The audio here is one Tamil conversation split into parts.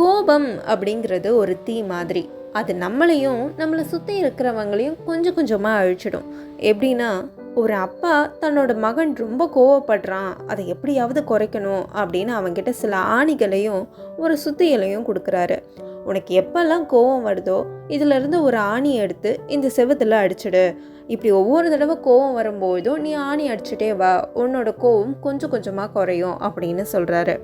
கோபம் அப்படிங்கிறது ஒரு தீ மாதிரி. அது நம்மளையும் நம்மளை சுற்றி இருக்கிறவங்களையும் கொஞ்சம் கொஞ்சமாக அழிச்சிடும். எப்படின்னா ஒரு அப்பா தன்னோட மகன் ரொம்ப கோவப்படுறான் அதை எப்படியாவது குறைக்கணும் அப்படின்னு அவங்கிட்ட சில ஆணிகளையும் ஒரு சுத்தியலையும் கொடுக்குறாரு. உனக்கு எப்பெல்லாம் கோவம் வருதோ இதிலிருந்து ஒரு ஆணி எடுத்து இந்த செவுத்துல அடிச்சிடு. இப்படி ஒவ்வொரு தடவை கோவம் வரும்போதும் நீ ஆணி அடிச்சுட்டே வா உன்னோட கோவம் கொஞ்சம் கொஞ்சமாக குறையும் அப்படின்னு சொல்கிறாரு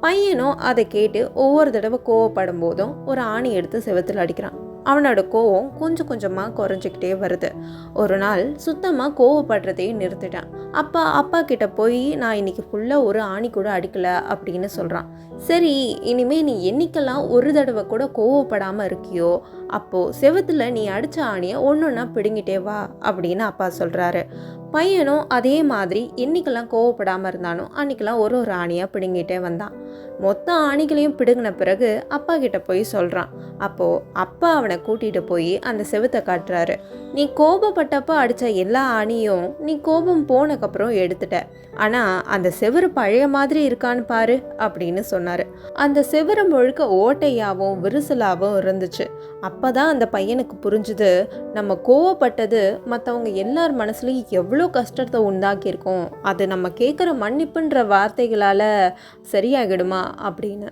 பையனும் அதை கேட்டு ஒவ்வொரு தடவை கோவப்படும் போதும் ஒரு ஆணி எடுத்து செவத்தில் அடிக்கிறான். அவனோட கோவம் கொஞ்சம் கொஞ்சமாக குறைஞ்சிக்கிட்டே வருது. ஒரு நாள் சுத்தமாக கோவப்படுறதையும் நிறுத்திட்டான். அப்பா அப்பா கிட்ட போய் நான் இன்னைக்கு ஃபுல்லாக ஒரு ஆணி கூட அடிக்கல அப்படின்னு சொல்கிறான் சரி இனிமே நீ என்னைக்கெல்லாம் ஒரு தடவை கூட கோவப்படாமல் இருக்கியோ அப்போது செவத்தில் நீ அடித்த ஆணியை ஒன்று ஒன்றா பிடுங்கிட்டே வா அப்படின்னு அப்பா சொல்கிறாரு பையனும் அதே மாதிரி என்னைக்கெல்லாம் கோவப்படாமல் இருந்தானோ அன்றைக்கெல்லாம் ஒரு ஒரு ஆணியாக பிடுங்கிட்டே வந்தான். மொத்த ஆணிகளையும் பிடுங்கின பிறகு அப்பா கிட்ட போய் சொல்கிறான் அப்போது அப்பா அவனை கூட்டிகிட்டு போய் அந்த செவத்தை காட்டுறாரு. நீ கோபப்பட்டப்போ அடித்த எல்லா ஆணியும் நீ கோபம் போனக்கப்புறம் எடுத்துட்ட. ஆனால் அந்த செவுரு பழைய மாதிரி இருக்கான்னு பாரு அப்படின்னு சொன்னார். அந்த செவரு முழுக்க ஓட்டையாகவும் விரிசலாகவும் இருந்துச்சு. அப்போ தான் அந்த பையனுக்கு புரிஞ்சுது நம்ம கோவப்பட்டது மற்றவங்க எல்லார் மனசுலையும் எவ்வளோ கஷ்டத்தை உண்டாக்கியிருக்கோம். அது நம்ம கேட்குற மன்னிப்புன்ற வார்த்தைகளால் சரியாகிடுமா அப்படின்னு.